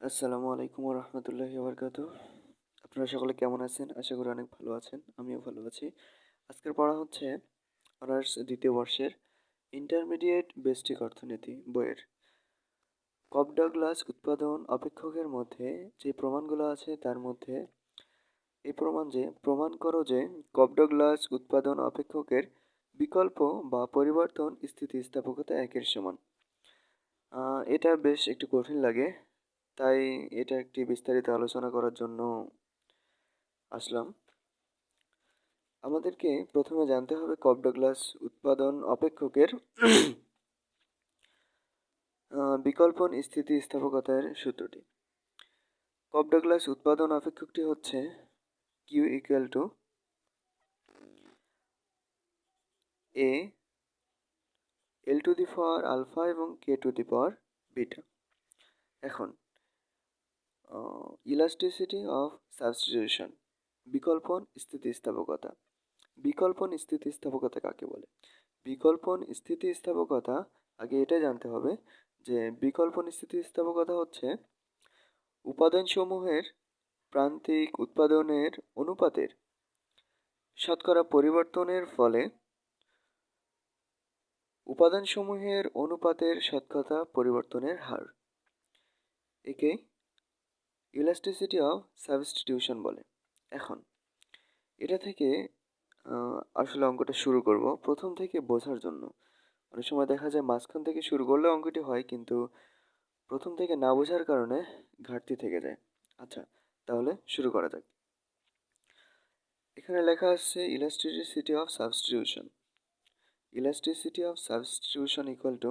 আসসালামু আলাইকুম রহমতুল্লাহি বরকাত আপনারা সকলে কেমন আছেন? আশা করি অনেক ভালো আছেন, আমিও ভালো আছি। আজকের পড়া হচ্ছে অনার্স দ্বিতীয় বর্ষের ইন্টারমিডিয়েট বেস্টিক অর্থনীতি বইয়ের। কপ উৎপাদন অপেক্ষকের মধ্যে যে প্রমাণগুলো আছে তার মধ্যে এই প্রমাণ যে, প্রমাণ করো যে কপ গ্লাস উৎপাদন অপেক্ষকের বিকল্প বা পরিবর্তন স্থিতিস্থাপকতা একের সমান। এটা বেশ একটু কঠিন লাগে। তাই এটা একটি বিস্তারিত আলোচনা করার জন্য আসলাম। আমাদেরকে প্রথমে জানতে হবে কপ গ্লাস উৎপাদন অপেক্ষকের বিকল্পন স্থিতিস্থাপকতার সূত্রটি। কপ গ্লাস উৎপাদন অপেক্ষকটি হচ্ছে Q equal to A L to the power alpha এবং K to the power beta এখন ইলাস্টিসিটি অফ সাবস্টিটিউশন বিকল্পন স্থিতিস্থাপকতা। বিকল্পন স্থিতিস্থাপকতা কাকে বলে? বিকল্পন স্থিতিস্থাপকতা, আগে এটা জানতে হবে যে বিকল্পন স্থিতিস্থাপকতা হচ্ছে উপাদানসমূহের প্রান্তিক উৎপাদনের অনুপাতের শতকরা পরিবর্তনের ফলে উপাদানসমূহের অনুপাতের শতকরা পরিবর্তনের হার। একে ইলাস্টিসিটি অফ সাবস্টিটিউশন বলে। এখন, এটা থেকে আসলে অঙ্কটা শুরু করব। প্রথম থেকে বোঝার জন্য। অনেক সময় দেখা যায় মাঝখান থেকে শুরু করলে অঙ্কটি হয়, কিন্তু প্রথম থেকে না বোঝার কারণে ঘাটতি থেকে যায়। আচ্ছা তাহলে শুরু করা যাক। এখানে লেখা আছে elasticity of substitution elasticity of substitution equal to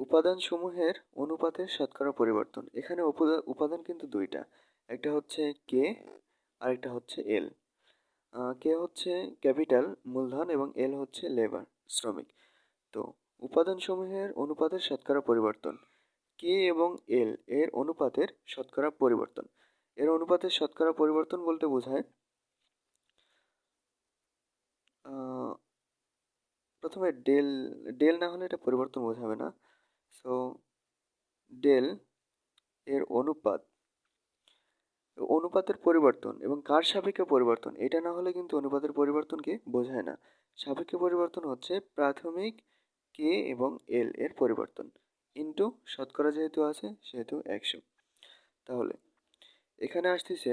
উপাদানসমূহের অনুপাতের শতকরা পরিবর্তন। এখানে উপাদান কিন্তু দুইটা। একটা হচ্ছে কে আরেকটা হচ্ছে এল কে হচ্ছে ক্যাপিটাল, মূলধন এবং এল হচ্ছে লেবার, শ্রমিক। তো উপাদানসমূহের অনুপাতের শতকরা পরিবর্তন। কে এবং এল এর অনুপাতের শতকরা পরিবর্তন। এর অনুপাতের শতকরা পরিবর্তন বলতে বোঝায় প্রথমে ডেল ডেল না হলে এটা পরিবর্তন বোঝাবে না। সো ডেল এর অনুপাত, অনুপাতের পরিবর্তন এবং কার সাপেক্ষে পরিবর্তন, এটা না হলে কিন্তু অনুপাতের পরিবর্তনকে বোঝায় না। সাপেক্ষে পরিবর্তন হচ্ছে প্রাথমিক কে এবং এল এর পরিবর্তন ইন্টু শতকরা যেহেতু আছে, সেহেতু একশো। তাহলে এখানে আসতেছে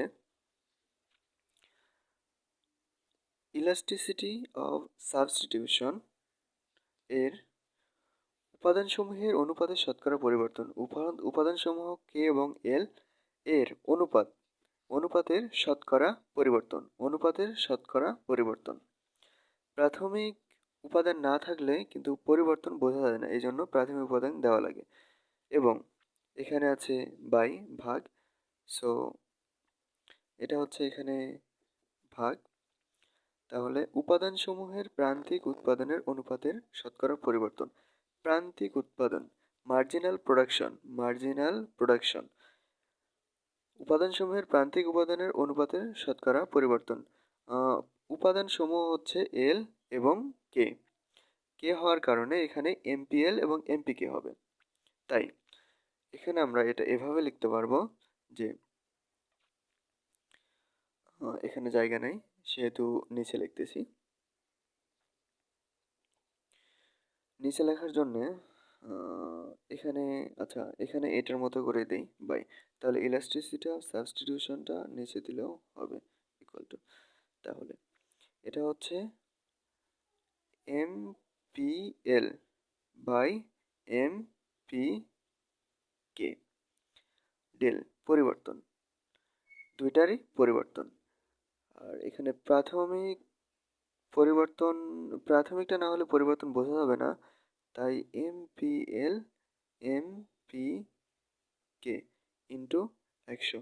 ইলাস্টিসিটি অফ সাবস্টিটিউশন এর উপাদানসমূহের অনুপাতের শতকরা পরিবর্তন। উপাদান, উপাদানসমূহ কে এবং এল এর অনুপাত, অনুপাতের শতকরা পরিবর্তন, অনুপাতের শতকরা পরিবর্তন। প্রাথমিক উপাদান না থাকলে কিন্তু পরিবর্তন বোঝা যায় না এই জন্য প্রাথমিক উপাদান দেওয়া লাগে। এবং এখানে আছে বাই ভাগ, সো এটা হচ্ছে এখানে ভাগ। তাহলে উপাদানসমূহের প্রান্তিক উৎপাদনের অনুপাতের শতকরা পরিবর্তন। প্রান্তিক উৎপাদন মার্জিনাল প্রোডাকশন মার্জিনাল প্রোডাকশন উপাদানসমূহের প্রান্তিক উপাদানের অনুপাতের শতকরা পরিবর্তন। উপাদানসমূহ হচ্ছে এল এবং কে কে হওয়ার কারণে এখানে এমপিএল এবং এমপিকে হবে। তাই, এখানে আমরা এটা এভাবে লিখতে পারব যে এখানে জায়গা নেই, সেহেতু নিচে লিখতেছি। নিচে লেখার জন্যে এখানে আচ্ছা এখানে এটার মতো করে দিই বাই তাহলে ইলাস্ট্রিসিটা সাবস্টিটিউশনটা নিচে দিলেও হবে ইকুয়াল টু তাহলে এটা হচ্ছে M P L by M P K del পরিবর্তন, দুইটারই পরিবর্তন, আর এখানে প্রাথমিক পরিবর্তন, প্রাথমিকটা না হলে পরিবর্তন বোঝা যাবে না তাই M P L M P K into একশো।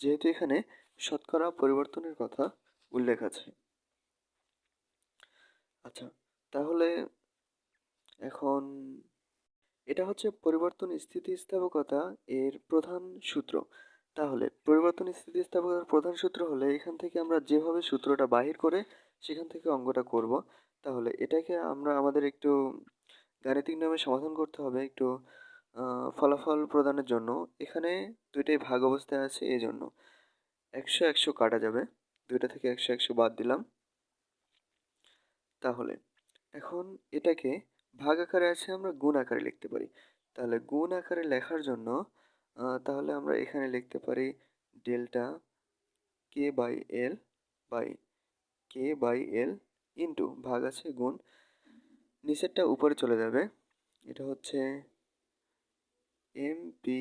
যেহেতু এখানে শতকরা পরিবর্তনের কথা উল্লেখ আছে। আচ্ছা তাহলে এখন এটা হচ্ছে পরিবর্তন স্থিতিস্থাপকতা এর প্রধান সূত্র। তাহলে পরিবর্তন স্থিতিস্থাপকতার প্রধান সূত্র হলে এখান থেকে আমরা যেভাবে সূত্রটা বাহির করে সেখান থেকে অঙ্গটা করব। তাহলে এটাকে আমরা আমাদের একটু গাণিতিক নিয়মে সমাধান করতে হবে একটু ফলাফল প্রদানের জন্য। এখানে দুইটাই ভাগ অবস্থায় আছে এই জন্য একশো একশো কাটা যাবে। দুইটা থেকে একশো একশো বাদ দিলাম। তাহলে এখন এটাকে ভাগ আকারে আছে আমরা গুণ আকারে লিখতে পারি। তাহলে গুণ আকারে লেখার জন্য তাহলে আমরা এখানে লিখতে পারি delta K by L by K by L into ভাগ আছে গুণ। নিচেরটা উপরে চলে যাবে। এটা হচ্ছে M P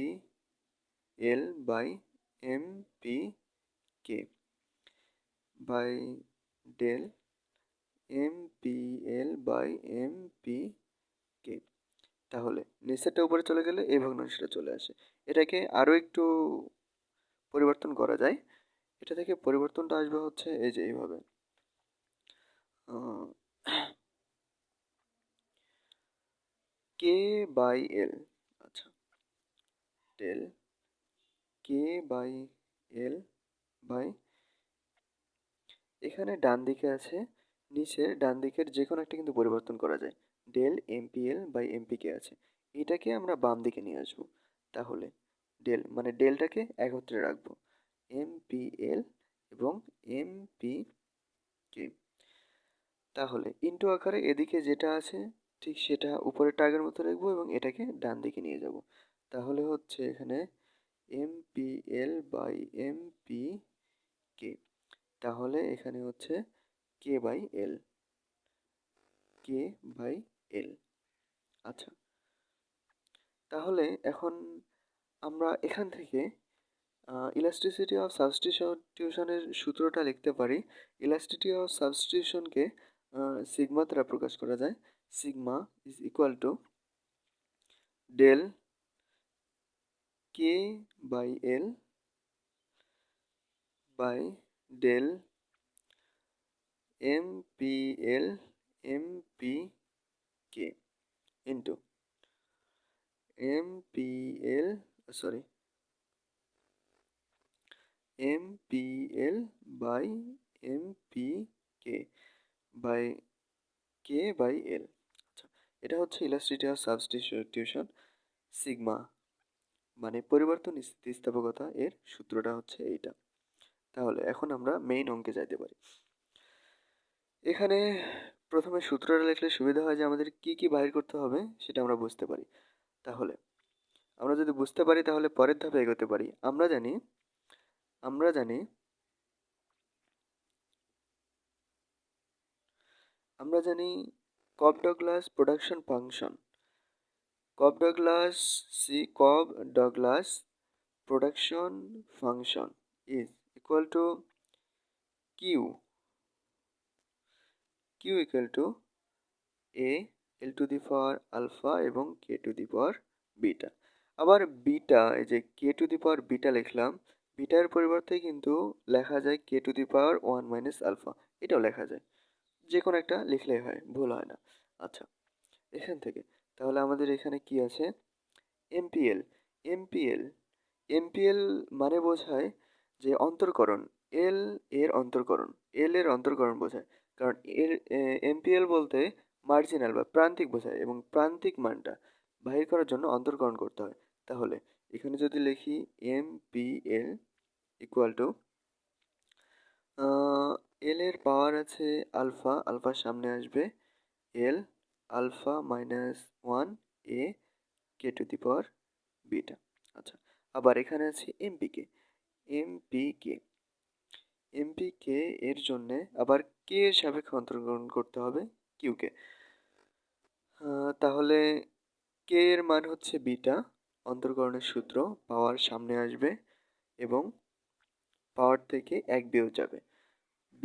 L by M P K by del M P L by M P K তাহলে নিচেরটা উপরে চলে গেলে এই ভগ্নাংশটা চলে আসে। এটাকে আরও একটু পরিবর্তন করা যায়। এটা থেকে পরিবর্তনটা আসবে হচ্ছে এই যে এইভাবে। কে বাই এল আচ্ছা। Del K by L by এখানে ডান দিকে আছে, নিচের ডান দিকের যে কোনো একটা কিন্তু পরিবর্তন করা যায়। ডেল এমপিএল বাই এমপিকে আছে। এটাকে আমরা বাম দিকে নিয়ে আসব। তাহলে ডেল মানে ডেলটাকে একত্রে রাখব। এমপিএল এবং এমপি কে তাহলে ইন্টু আকারে এদিকে যেটা আছে ঠিক সেটা উপরের টাগের মতো রাখব এবং এটাকে ডান দিকে নিয়ে যাব। তাহলে হচ্ছে এখানে এমপিএল বাই এমপি কে তাহলে এখানে হচ্ছে K by L K by L আচ্ছা। তাহলে এখন আমরা এখান থেকে ইলাস্ট্রিসিটি অফ সাবস্টিটিউশনের সূত্রটা লিখতে পারি। ইলাস্ট্রিটি অফ সাবস্টিটিউশনকে সিগমা দ্বারা প্রকাশ করা যায়। sigma is equal to del k by L by del m p l m p k into MPL uh, sorry MPL by MPK by K by L. এটা হচ্ছে elasticity of substitution sigma. মানে পরিবর্তন স্থিতিস্থাপকতা এর সূত্রটা হচ্ছে এইটা। তাহলে এখন আমরা মেইন অঙ্কে যাইতে পারি। এখানে প্রথমে সূত্রটা লিখলে সুবিধা হয় যে আমাদের কি কি বাহির করতে হবে সেটা আমরা বুঝতে পারি। তাহলে আমরা যদি বুঝতে পারি তাহলে পরের ধাপে এগোতে পারি। আমরা জানি আমরা জানি আমরা জানি Cobb Douglas production function Cobb Douglas C Cobb Douglas production function is equal to Q Q equal to A L to the power alpha এবং K to the power beta আবার বিটা এই যে K to the power beta লিখলাম বিটার পরিবর্তে কিন্তু লেখা যায় K to the power one minus alpha এটাও লেখা যায়। যে কোনো একটা লিখলেই হয়, ভুল হয় না। আচ্ছা এখান থেকে। তাহলে আমাদের এখানে কি আছে? এমপিএল। এমপিএল এমপিএল মানে বোঝায় যে অন্তর্করণ। এল এর অন্তর্করণ। এল এর অন্তর্করণ বোঝায়। কারণ এর এমপিএল বলতে মার্জিনাল বা প্রান্তিক বোঝায় এবং প্রান্তিক মানটা বাহির করার জন্য অন্তর্করণ করতে হয়। তাহলে এখানে যদি লিখি এমপিএল ইকুয়াল টু এল এর পাওয়ার আছে আলফা আলফার সামনে আসবে। L alpha minus one A K to the power beta আচ্ছা আবার এখানে আছে এমপিকে এমপিকে এমপিকে এর জন্যে আবার কে এর সাপেক্ষে অন্তর্গ্রহণ করতে হবে কিউকে তাহলে কে এর মান হচ্ছে বিটা অন্তর্করণের সূত্র পাওয়ার সামনে আসবে এবং পাওয়ার থেকে এক বিয়োগ যাবে।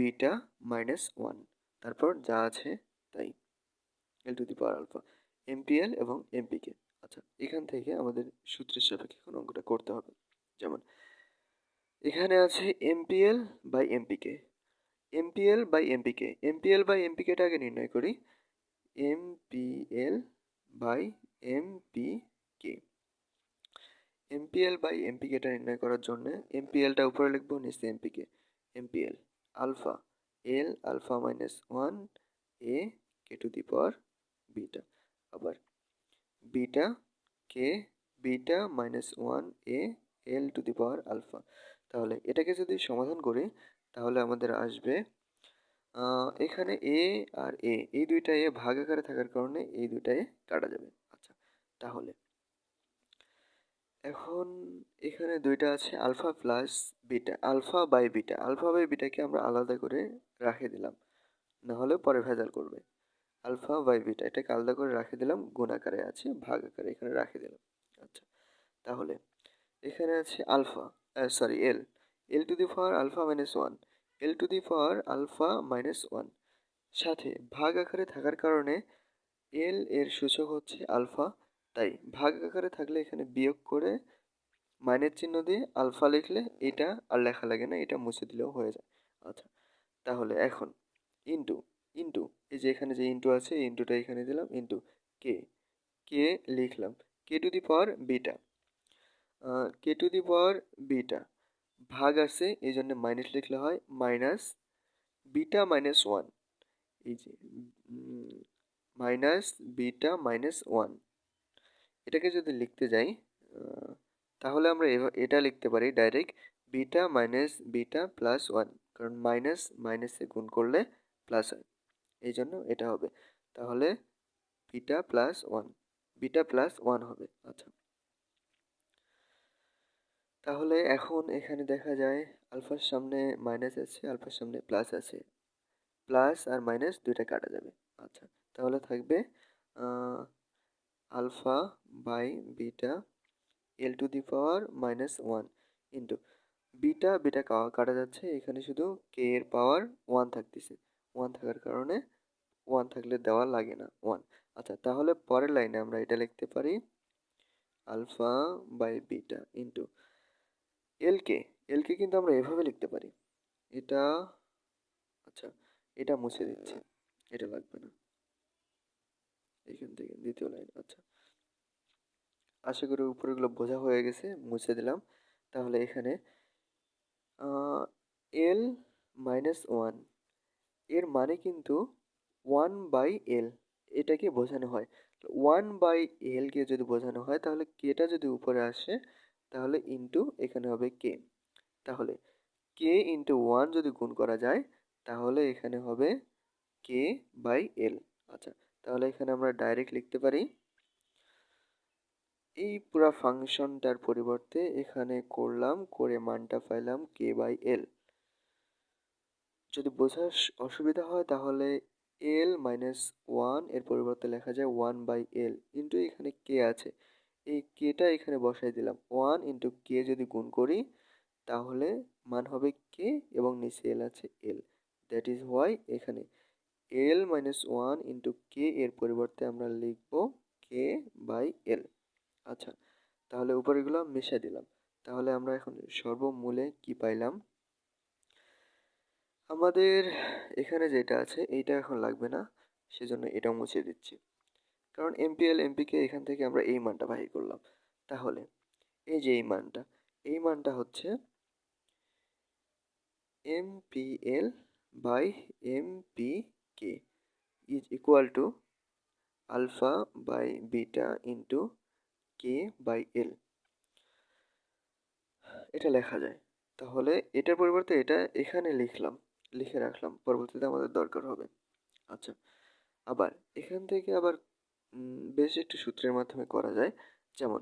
বিটা মাইনাস ওয়ান তারপর যা আছে তাই L to the power alpha MPL এবং এমপিকে আচ্ছা এখান থেকে আমাদের সূত্রের সাপেক্ষে এখন অঙ্কটা করতে হবে যেমন এখানে আছে MPL by MPK MPL by MPK MPL by এমপিকেটা আগে নির্ণয় করি MPL by MPK MPL by এমপিকেটা নির্ণয় করার জন্য এমপিএলটা উপরে লিখব নিচে MPK MPL alpha, L alpha minus one A K to the power beta. আবার beta K, beta minus one A L to the power alpha. তাহলে এটাকে যদি সমাধান করি, তাহলে আমাদের আসবে এখানে এ আর এ, এই দুইটা এ ভাগ আকারে থাকার কারণে এই দুইটা এ কাটা যাবে। আচ্ছা তাহলে এখন এখানে দুইটা আছে, alpha plus beta, alpha by beta. Alpha by বিটাকে আমরা আলাদা করে রাখে দিলাম, না হলে পরে ভেজাল করবে। আলফা বাই বিটা, এটাকে আলাদা করে রাখে দিলাম, গুণ আকারে আছে, ভাগ আকারে এখানে রাখে দিলাম। আচ্ছা তাহলে এখানে আছে alpha sorry L L to the power alpha minus one L to the power alpha minus one সাথে ভাগ আকারে থাকার কারণে এল এর সূচক হচ্ছে আলফা তাই ভাগ আকারে থাকলে এখানে বিয়োগ করে মাইনের চিহ্ন দিয়ে আলফা লিখলে এটা আর লেখা লাগে না, এটা মুছে দিলেও হয়ে যায়। আচ্ছা তাহলে এখন ইন্টু ইন্টু, এই যে এখানে যে ইন্টু আছে ইন্টুটা এখানে দিলাম, ইন্টু কে কে লিখলাম, K to the power beta K to the power beta, ভাগ আছে এই জন্য মাইনাস লিখলে হয় মাইনাস বিটা মাইনাস ওয়ান, এই যে মাইনাস বিটা মাইনাস ওয়ান। এটাকে যদি লিখতে যাই তাহলে আমরা এটা লিখতে পারি direct beta minus beta plus one কারণ মাইনাস মাইনাসে গুণ করলে প্লাস হয়। এই জন্য এটা হবে। তাহলে beta plus one beta plus one হবে। আচ্ছা। তাহলে এখন এখানে দেখা যায় আলফার সামনে মাইনাস আছে, আলফার সামনে প্লাস আছে। প্লাস আর মাইনাস দুইটা কাটা যাবে। আচ্ছা তাহলে থাকবে alpha by beta L to the power minus one into beta beta কাটা যাচ্ছে। এখানে শুধু কে এর পাওয়ার ওয়ান থাকতেছে। ওয়ান থাকার কারণে ওয়ান থাকলে দেওয়া লাগে না, ওয়ান। আচ্ছা তাহলে পরের লাইনে আমরা এটা লিখতে পারি। Alpha by beta into L K L K কিন্তু আমরা এভাবে লিখতে পারি। এটা আচ্ছা এটা মুছে দিচ্ছি। এটা লাগবে না। এখান থেকে দ্বিতীয় লাইন আচ্ছা। আশা করি উপরেগুলো বোঝা হয়ে গেছে, মুছে দিলাম। তাহলে এখানে এল মাইনাস ওয়ানের মানে কিন্তু ওয়ান বাই এল এটাকে বোঝানো হয়। ওয়ান বাই এলকে যদি বোঝানো হয়, তাহলে কেটা যদি উপরে আসে, তাহলে ইন্টু এখানে হবে কে তাহলে কে ইন্টু ওয়ান যদি গুণ করা যায়, তাহলে এখানে হবে কে বাই এল আচ্ছা তাহলে এখানে আমরা ডাইরেক্ট লিখতে পারি, এই পুরো ফাংশনটার পরিবর্তে এখানে করলাম, করে মানটা পাইলাম কে বাই এল যদি বোঝার অসুবিধা হয় তাহলে এল মাইনাস ওয়ানের পরিবর্তে লেখা যায় ওয়ান বাই এল ইন্টু এখানে কে আছে। এই কেটা এখানে বসাই দিলাম। ওয়ান ইন্টু কে যদি গুণ করি, তাহলে মান হবে কে এবং নিচে এল আছে এল দ্যাট ইজ ওয়াই এখানে L minus one into K এর পরিবর্তে আমরা লিখব কে বাই এল আচ্ছা তাহলে উপরেগুলো মিশে দিলাম। তাহলে আমরা এখন সর্বমূলে কি পাইলাম? আমাদের এখানে যেটা আছে, এইটা এখন লাগবে না, সেজন্য এটা মুছে দিচ্ছি। কারণ এমপিএল এমপিকে এখান থেকে আমরা এই মানটা বাহির করলাম। তাহলে, এই যে এই মানটা এই মানটা হচ্ছে MPL by MP K is equal to alpha by beta into K by L এটা লেখা যায়। তাহলে এটার পরিবর্তে এটা এখানে লিখলাম, লিখে রাখলাম, পরবর্তীতে আমাদের দরকার হবে। আচ্ছা আবার এখান থেকে আবার বেশ একটু সূত্রের মাধ্যমে করা যায়। যেমন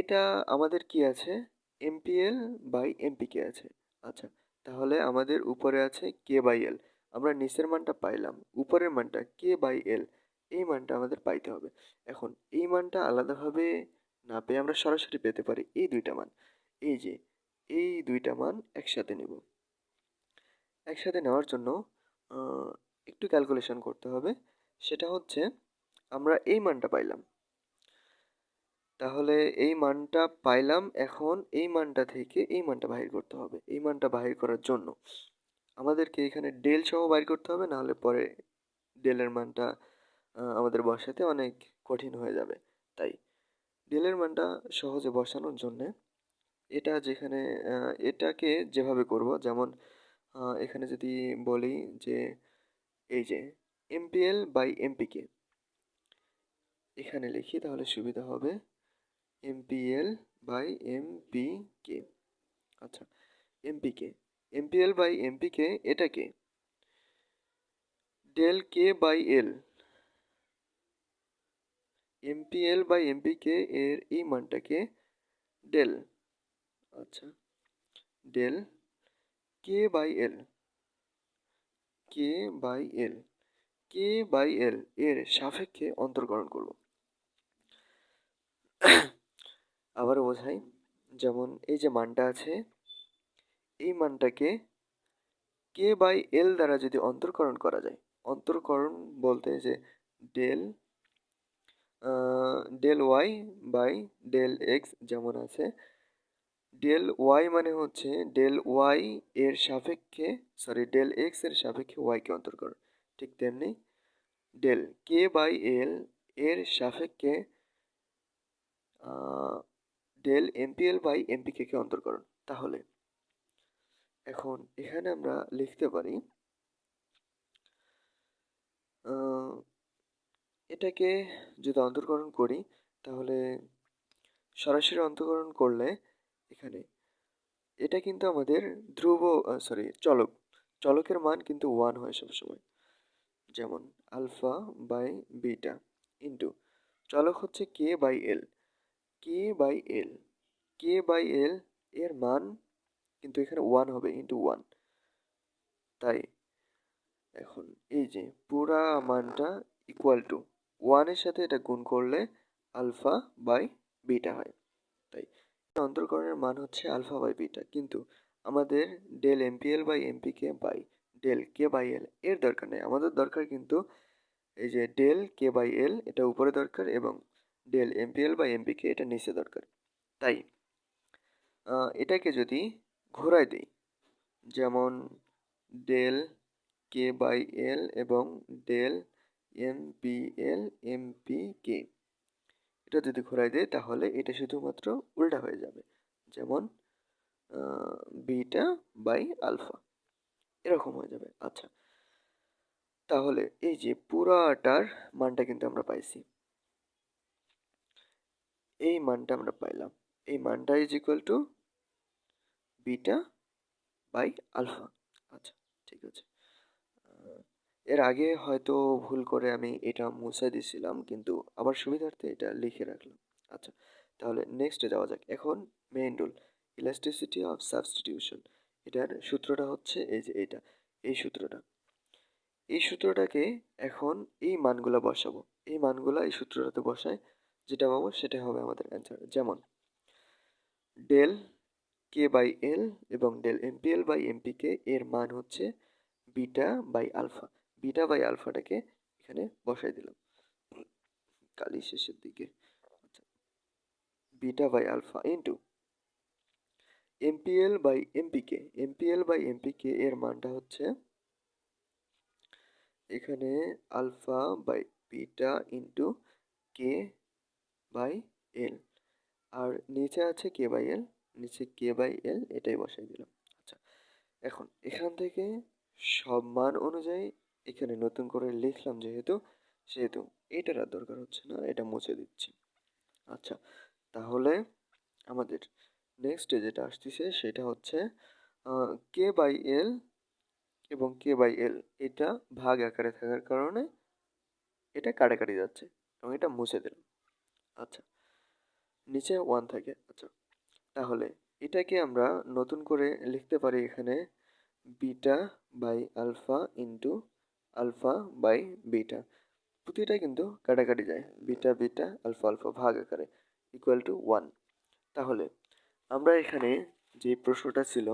এটা আমাদের কি আছে? এমপিএল বাই এমপিকে আছে। আচ্ছা তাহলে আমাদের উপরে আছে কে বাই এল আমরা নিচের মানটা পাইলাম, উপরের মানটা কে বাই এল এই মানটা আমাদের পাইতে হবে। এখন এই মানটা আলাদাভাবে না পেয়ে আমরা সরাসরি পেতে পারি এই দুইটা মান। এই যে, এই দুইটা মান একসাথে নেব। একসাথে নেওয়ার জন্য একটু ক্যালকুলেশন করতে হবে। সেটা হচ্ছে, আমরা এই মানটা পাইলাম। তাহলে এই মানটা পাইলাম এখন এই মানটা থেকে এই মানটা বাহির করতে হবে। এই মানটা বাহির করার জন্য আমাদেরকে এখানে ডেল সহ বাহির করতে হবে, নাহলে পরে ডেলের মানটা আমাদের বসাতে অনেক কঠিন হয়ে যাবে। তাই ডেলের মানটা সহজে বসানোর জন্যে এটা যেখানে এটাকে যেভাবে করব, যেমন এখানে যদি বলি যে, এই যে, এমপিএল বাই এমপিকে এখানে লিখি, তাহলে সুবিধা হবে এমপিএল বাই এমপিকে। আচ্ছা এমপিকে এমপিএল বাই এমপিকে এটা কে? Del K by L MPL by MPK এর এই মানটাকে ডেল আচ্ছা। Del K by L K by L K by L এর সাপেক্ষে অন্তর্করণ করব। আবার বোঝাই। যেমন এই যে মানটা আছে এই মানটাকে কে বাই এল দ্বারা যদি অন্তর্করণ করা যায়, অন্তর্করণ বলতে যে del del Y by del X যেমন আছে, ডেল ওয়াই মানে হচ্ছে ডেল ওয়াই এর সাপেক্ষে সরি ডেল এক্সের সাপেক্ষে ওয়াইকে অন্তর্করণ, ঠিক তেমনি ডেল কে বাই এল এর সাপেক্ষে ডেল এমপিএল বাই এমপিকে কে অন্তর্করণ, তাহলে এখন এখানে আমরা লিখতে পারি এটাকে যদি অন্তর্করণ করি, তাহলে সরাসরি অন্তর্করণ করলে এখানে, এটা কিন্তু আমাদের ধ্রুব সরি চলক, চলকের মান কিন্তু ওয়ান হয় সবসময়। যেমন আলফা বাই বিটা ইন্টু, চলক হচ্ছে K by L K by L K by L এর মান কিন্তু এখানে ওয়ান হবে ইন্টু ওয়ান তাই এখন এই যে পুরা মানটা ইকুয়াল টু ওয়ানের সাথে এটা গুণ করলে আলফা বাই বিটা হয়। তাই অন্তর্করণের মান হচ্ছে আলফা বাই বিটা কিন্তু আমাদের del MPL by MPK by del K by L এর দরকার নেই। আমাদের দরকার কিন্তু এই যে ডেল কে বাই এল এটা উপরে দরকার এবং ডেল এমপিএল বাই এমপিকে এটা নিচে দরকার। তাই এটাকে যদি ঘোরায় দিই। যেমন ডেল কে বাই এল এবং del M P L M P K. এটা যদি ঘোরাই দেয় তাহলে এটা শুধুমাত্র উল্টা হয়ে যাবে। যেমন বিটা বাই আলফা। এরকম হয়ে যাবে। আচ্ছা তাহলে এই যে পুরাটার মানটা কিন্তু আমরা পাইছি। এই মানটা আমরা পাইলাম। এই মানটা is equal to beta by alpha আচ্ছা ঠিক আছে। এর আগে হয়তো ভুল করে আমি এটা মুছে দিছিলাম, কিন্তু আবার সুবিধার্থে এটা লিখে রাখলাম। আচ্ছা তাহলে নেক্সটে যাওয়া যাক। এখন main rule elasticity of substitution এটার সূত্রটা হচ্ছে এই যে এটা, এই সূত্রটা। এই সূত্রটাকে এখন এই মানগুলো বসাবো। এই মানগুলো এই সূত্রটাতে বসায় যেটা পাবো সেটা হবে আমাদের অ্যান্সার যেমন ডেল কে বাই এল এবং ডেল এমপিএল বাই এমপিকে এর মান হচ্ছে beta by alpha beta by আলফাটাকে এখানে বসাই দিলাম। কালি শেষের দিকে। আচ্ছা। Beta by alpha into MPL by MPK MPL by MPK এর মানটা হচ্ছে এখানে alpha by beta into K by L আর নিচে আছে কে বাই এল নিচে কে বাই এল এটাই বসাই দিলাম। আচ্ছা এখন এখান থেকে সব মান অনুযায়ী এখানে নতুন করে লিখলাম যেহেতু, সেহেতু এটার আর দরকার হচ্ছে না, এটা মুছে দিচ্ছি। আচ্ছা তাহলে আমাদের নেক্সট যেটা আসতেছে সেটা হচ্ছে কে বাই এল এবং কে বাই এল এটা ভাগ আকারে থাকার কারণে এটা কাটাকাটি যাচ্ছে এবং এটা মুছে দিলাম। আচ্ছা নিচে ওয়ান থাকে। আচ্ছা তাহলে এটাকে আমরা নতুন করে লিখতে পারি এখানে beta by alpha into alpha by beta. প্রতিটা কিন্তু কাটাকাটি যায়, বিটা বিটা, আলফা আলফা ভাগ আকারে ইকুয়াল টু ওয়ান তাহলে আমরা এখানে যে প্রশ্নটা ছিল,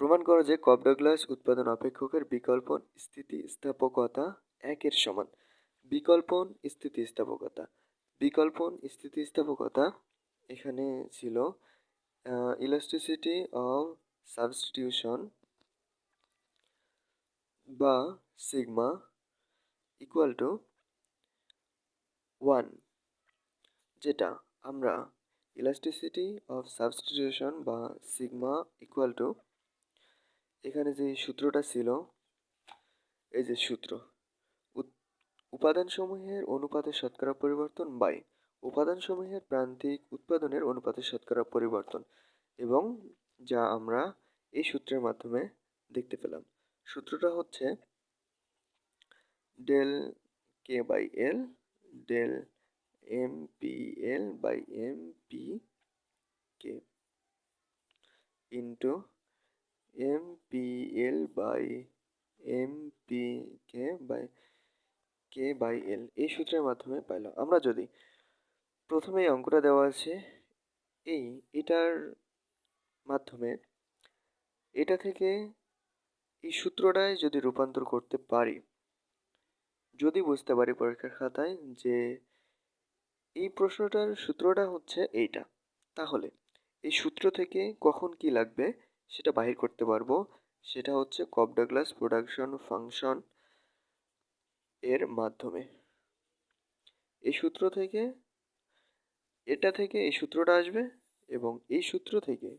প্রমাণ করো যে কবডাগ্লাস উৎপাদন অপেক্ষকের বিকল্পন স্থিতিস্থাপকতা একের সমান। বিকল্পন স্থিতিস্থাপকতা। বিকল্পন স্থিতিস্থাপকতা এখানে ছিল ইলাস্টিসিটি অফ সাবস্টিটিউশন বা সিগমা ইকুয়াল টু ওয়ান যেটা আমরা ইলাস্টিসিটি অফ সাবস্টিটিউশন বা সিগমা ইকুয়াল টু এখানে যে সূত্রটা ছিল, এই যে সূত্র উপাদানসমূহের অনুপাতের শতকরা পরিবর্তন বাই উপাদানসমূহের প্রান্তিক উৎপাদনের অনুপাতের শতকরা পরিবর্তন এবং যা আমরা এই সূত্রের মাধ্যমে দেখতে পেলাম। সূত্রটা হচ্ছে del K by L, del M P L by M P K into M P L by M P K by K by L এই সূত্রের মাধ্যমে পাইলাম আমরা যদি প্রথমে অঙ্কটা দেওয়া আছে, এই এটার মাধ্যমে এটা থেকে এই সূত্রটায় যদি রূপান্তর করতে পারি, যদি বুঝতে পারি পরীক্ষার খাতায় যে এই প্রশ্নটার সূত্রটা হচ্ছে এইটা, তাহলে এই সূত্র থেকে কখন কি লাগবে সেটা বাহির করতে পারব। সেটা হচ্ছে কপ ডাগলাস প্রোডাকশন ফাংশন এর মাধ্যমে। এই সূত্র থেকে, এটা থেকে এই সূত্রটা আসবে এবং এই সূত্র থেকে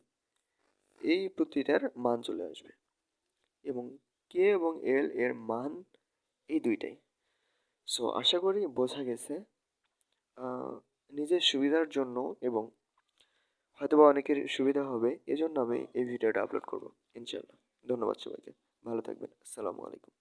এই প্রতিটার মান চলে আসবে এবং কে এবং এল এর মান এই দুইটাই। সো আশা করি বোঝা গেছে নিজের সুবিধার জন্য এবং হয়তোবা অনেকের সুবিধা হবে, এজন্য আমি এই ভিডিওটা আপলোড করব ইনশাল্লাহ ধন্যবাদ সবাইকে, ভালো থাকবেন, আসসালামু আলাইকুম।